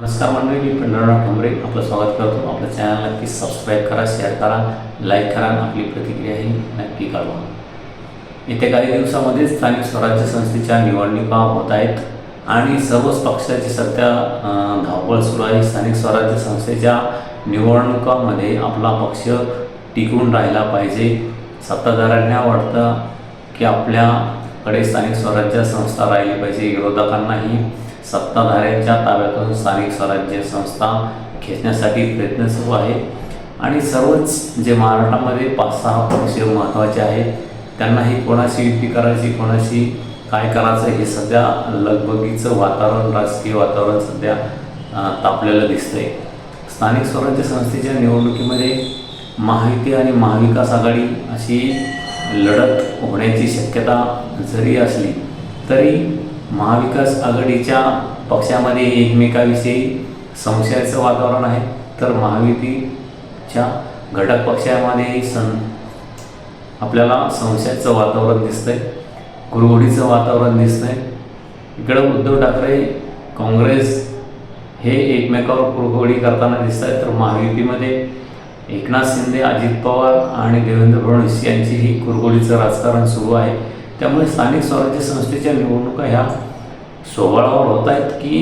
नमस्कार मंडळी मी पंढरनाथ ठोंबरे. आपलं स्वागत करतो. आपल्या चॅनल नक्की सबस्क्राईब करा शेअर करा लाईक करा आपली प्रतिक्रिया ही नक्की कळवा. येत्या काही दिवसामध्ये स्थानिक स्वराज्य संस्थेच्या निवडणुका होत आहेत आणि सर्वच पक्षाची सध्या धावपळ सुरू आहे. स्थानिक स्वराज्य संस्थेच्या निवडणुकामध्ये आपला पक्ष टिकून राहिला पाहिजे. सत्ताधाऱ्यांना वाटतं की आपल्याकडे स्थानिक स्वराज्य संस्था राहिली पाहिजे. विरोधकांनाही सत्ताधाऱ्यांच्या ताब्यातून स्थानिक स्वराज्य संस्था खेचण्यासाठी प्रयत्न सुरू आहे. आणि सर्वच जे महाराष्ट्रामध्ये पाच सहा पक्ष महत्त्वाचे आहेत त्यांनाही कोणाशी युती करायची कोणाशी काय करायचं हे सध्या लगबगीचं वातावरण राजकीय वातावरण सध्या तापलेलं दिसतंय. स्थानिक स्वराज्य संस्थेच्या निवडणुकीमध्ये महायुती आणि महाविकास आघाडी अशी लढत होण्याची शक्यता जरी असली तरी महाविकास आघाडीच्या पक्षामध्ये एकमेकाविषयी संशयाचं वातावरण आहे तर महायुतीच्या घटक पक्षामध्ये सं आपल्याला संशयाचं वातावरण दिसतंय गुरघोडीचं वातावरण दिसतंय. इकडं उद्धव ठाकरे काँग्रेस हे एकमेकावर कुरघोडी करताना दिसत आहेत तर महायुतीमध्ये एकनाथ शिंदे अजित पवार आणि देवेंद्र फडणवीस यांची ही कुरघोडीचं राजकारण सुरू आहे. त्यामुळे स्थानिक स्वराज्य संस्थेच्या निवडणुका ह्या सोहळावर होत आहेत की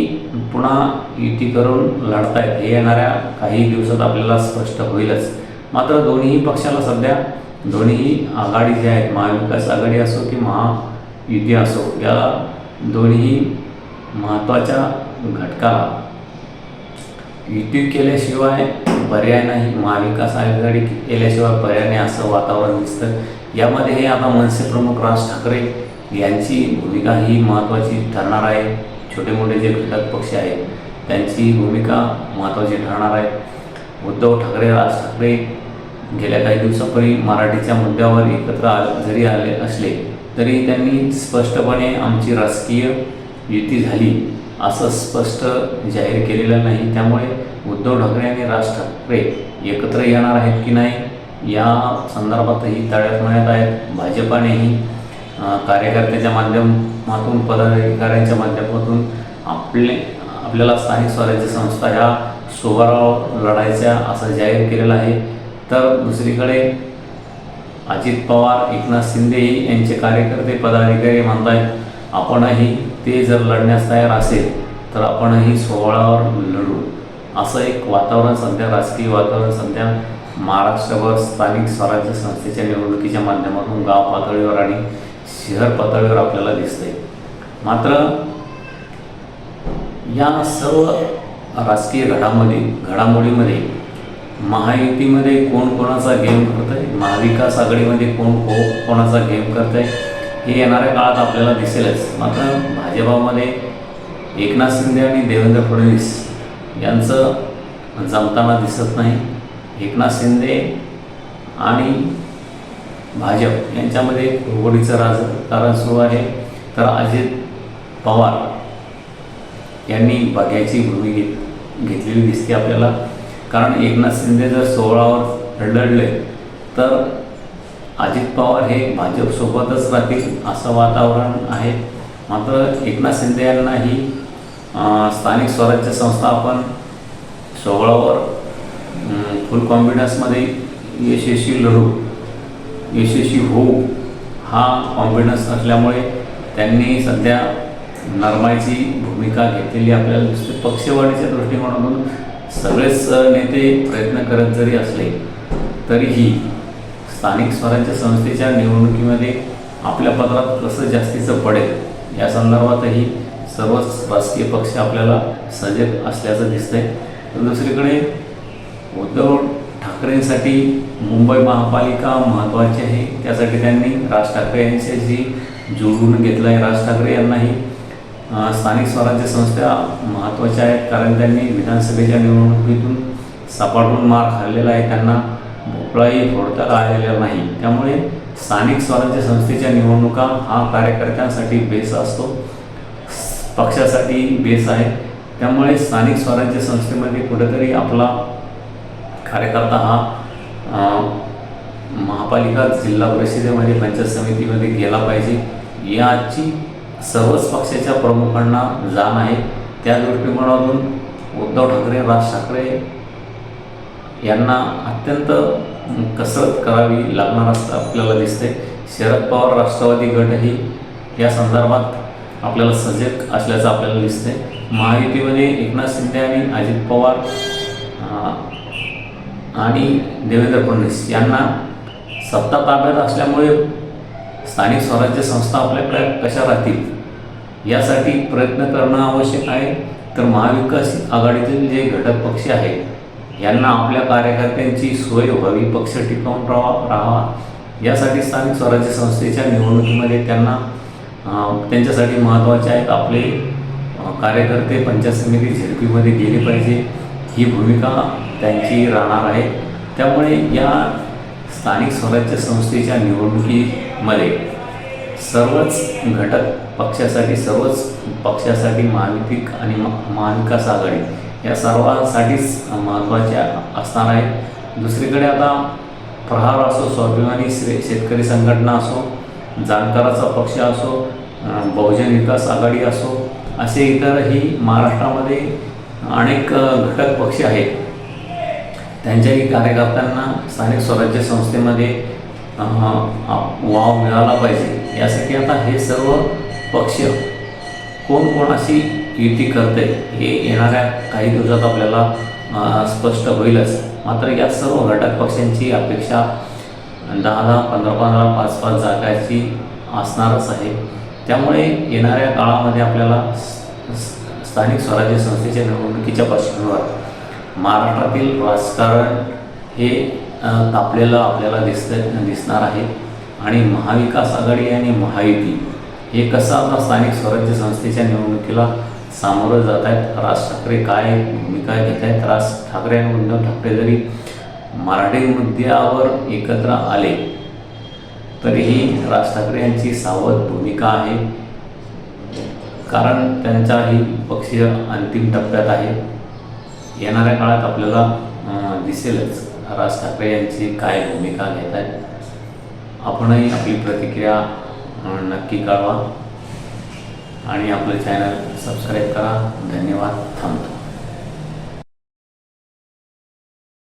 पुन्हा युती करून लढतायत. हे येणाऱ्या काही दिवसात आपल्याला स्पष्ट होईलच. मात्र दोन्ही पक्षाला सध्या दोन्ही आघाडी ज्या आहेत महाविकास आघाडी असो की महायुती असो या दोन्ही महत्त्वाच्या घटकाला युती केल्याशिवाय पर्याय नाही. महाविकास आघाडी केल्याशिवाय पर्याय नाही असं वातावरण दिसतं. यामध्ये हे आता मनसे प्रमुख राज ठाकरे यांची भूमिका ही महत्त्वाची ठरणार आहे. छोटे मोठे जे घटक पक्ष आहेत त्यांची भूमिका महत्त्वाची ठरणार आहे. उद्धव ठाकरे राज ठाकरे गेल्या काही दिवसापूर्वी मराठीच्या मुद्द्यावर एकत्र आले जरी आले असले तरी त्यांनी स्पष्टपणे आमची राजकीय युती झाली असं स्पष्ट जाहीर केलेलं नाही. त्यामुळे उद्धव ठाकरे आणि राज ठाकरे एकत्र येणार आहेत की नाही या संदर्भातही तळ्यात मळ्यात आहेत. भाजपानेही कार्यकर्त्याच्या माध्यमातून पदाधिकाऱ्यांच्या माध्यमातून आपले आपल्याला स्थानिक स्वराज्य संस्था ह्या सोबारावर लढायच्या असं जाहीर केलेलं आहे. तर दुसरीकडे अजित पवार एकनाथ शिंदे यांचे कार्यकर्ते पदाधिकारी म्हणतायत आपणही ते जर लढण्यास तयार असेल तर आपणही सोहळावर लढू. असं एक वातावरण सध्या राजकीय वातावरण सध्या महाराष्ट्रभर स्थानिक स्वराज्य संस्थेच्या निवडणुकीच्या माध्यमातून गाव पातळीवर आणि शहर पातळीवर आपल्याला दिसते मात्र या सर्व राजकीय घडामोडी घडामोडीमध्ये महायुतीमध्ये कोण कोणाचा गेम करत आहे महाविकास आघाडीमध्ये कोण को कोणाचा गेम करत आहे हे येणाऱ्या काळात आपल्याला दिसेलच. मात्र भाजपामध्ये एकनाथ शिंदे आणि देवेंद्र फडणवीस यांचं जमताना दिसत नाही. एकनाथ शिंदे आणि भाजप यांच्यामध्ये कुरघोडीचं राजकारण सुरू आहे. तर अजित पवार यांनी बघ्याची भूमी घेत घेतलेली दिसते आपल्याला. कारण एकनाथ शिंदे जर सोहळावर लढले तर अजित पवार हे भाजपसोबतच राहतील असं वातावरण आहे. मात्र एकनाथ शिंदे यांना ही स्थानिक स्वराज्य संस्था आपण सोहळावर फुल कॉन्फिडन्समध्ये यशस्वी लढू यशस्वी होऊ हा कॉन्फिडन्स असल्यामुळे त्यांनी सध्या नरमाईची भूमिका घेतलेली आपल्याला दिसते पक्षवाढीच्या दृष्टिकोनातून सगळेच नेते प्रयत्न करत जरी असले तरीही स्थानिक स्वराज्य संस्थेच्या निवडणुकीमध्ये आपल्या पत्रात कसं जास्तीचं पडेल या संदर्भातही सर्वच राजकीय पक्ष आपल्याला सजग असल्याचं दिसतंय. तर दुसरीकडे उद्धव ठाकरेंसाठी मुंबई महापालिका महत्त्वाची आहे. त्यासाठी त्यांनी राज ठाकरे यांच्याशी जुळवून घेतलं आहे राज ठाकरे यांनाही स्थानिक स्वराज्य संस्था महत्त्वाच्या आहेत कारण त्यांनी विधानसभेच्या निवडणुकीतून सपाटून मार खाल्लेला आहे. त्यांना भोपळाही फोडता आलेला नाही. त्यामुळे स्थानिक स्वराज्य संस्थेच्या निवडणुका हा कार्यकर्त्यांसाठी बेस असतो. पक्षासाठी बेस आहे. त्यामुळे स्थानिक स्वराज्य संस्थेमध्ये कुठेतरी आपला कार्यकर्ता हा महापालिका जिल्हा परिषदेमध्ये पंचायत समितीमध्ये गेला पाहिजे. याची सर्वच पक्षाच्या प्रमुखांना जाण आहे. त्या दृष्टिकोनातून उद्धव ठाकरे राज ठाकरे यांना अत्यंत कसरत करावी लागणार असं आपल्याला दिसते शरद पवार राष्ट्रवादी गटही या संदर्भात आपल्याला सजग असल्याचं आपल्याला दिसते महायुतीमध्ये एकनाथ शिंदे आणि अजित पवार आणि देवेंद्र फडणवीस यांना सत्ता ताब्यात असल्यामुळे स्थानिक स्वराज्य संस्था आपल्याकडे कशा राहतील यासाठी प्रयत्न करणं आवश्यक आहे. तर महाविकास आघाडीतील जे घटक पक्ष आहेत यांना आपल्या कार्यकर्त्यांची सोय व्हावी पक्ष टिकवून राहा राहावा. यासाठी स्थानिक स्वराज्य संस्थेच्या निवडणुकीमध्ये त्यांना त्यांच्यासाठी महत्त्वाचे आहेत आपले कार्यकर्ते पंचायत समिती झेडपीमध्ये गेले पाहिजे. ही भूमिका त्यांची राहणार आहे. त्यामुळे या स्थानिक स्वराज्य संस्थेच्या निवडणुकीमध्ये सर्वच घटक पक्षासाठी सर्वच पक्षासाठी महायुती आणि म- महाविकास आघाडी या सर्वांसाठीच महत्त्वाच्या असणार आहे दुसरीकडे आता प्रहार असो स्वाभिमानी श्रे शेतकरी संघटना असो जाणकाराचा पक्ष असो बहुजन विकास आघाडी असो असे इतरही महाराष्ट्रामध्ये अनेक घटक पक्ष आहेत. त्यांच्याही कार्यकर्त्यांना स्थानिक स्वराज्य संस्थेमध्ये आप- वाव मिळाला पाहिजे. यासाठी आता हे सर्व पक्ष कोण कोणाशी युती करते हे येणाऱ्या काही दिवसात आपल्याला स्पष्ट होईलच. मात्र या सर्व घटक पक्षांची अपेक्षा दहा दहा पंधरा पंधरा पाच पाच जागाची असणारच आहे. त्यामुळे येणाऱ्या काळामध्ये आपल्याला स्थानिक स्वराज्य संस्थेच्या निवडणुकीच्या पार्श्वभूमीवर महाराष्ट्रातील राजकारण हे तापलेलं आपल्याला दिसतं दिसणार आहे. आणि महाविकास आघाडी आणि महायुती हे कसं आता स्थानिक स्वराज्य संस्थेच्या निवडणुकीला सामोरं जात आहेत राज ठाकरे काय भूमिका घेत आहेत राज ठाकरे आणि उद्धव ठाकरे जरी मराठी मुद्द्यावर एकत्र आले तरीही राज ठाकरे यांची सावध भूमिका आहे. कारण त्यांचाही पक्षीय अंतिम टप्प्यात आहे. येणाऱ्या काळात आपल्याला दिसेलच. राज ठाकरे यांची काय भूमिका घेत आहेत आपणही आपली प्रतिक्रिया नक्की कळवा. आणि आपलं चॅनल सबस्क्राईब करा. धन्यवाद. थांबतो.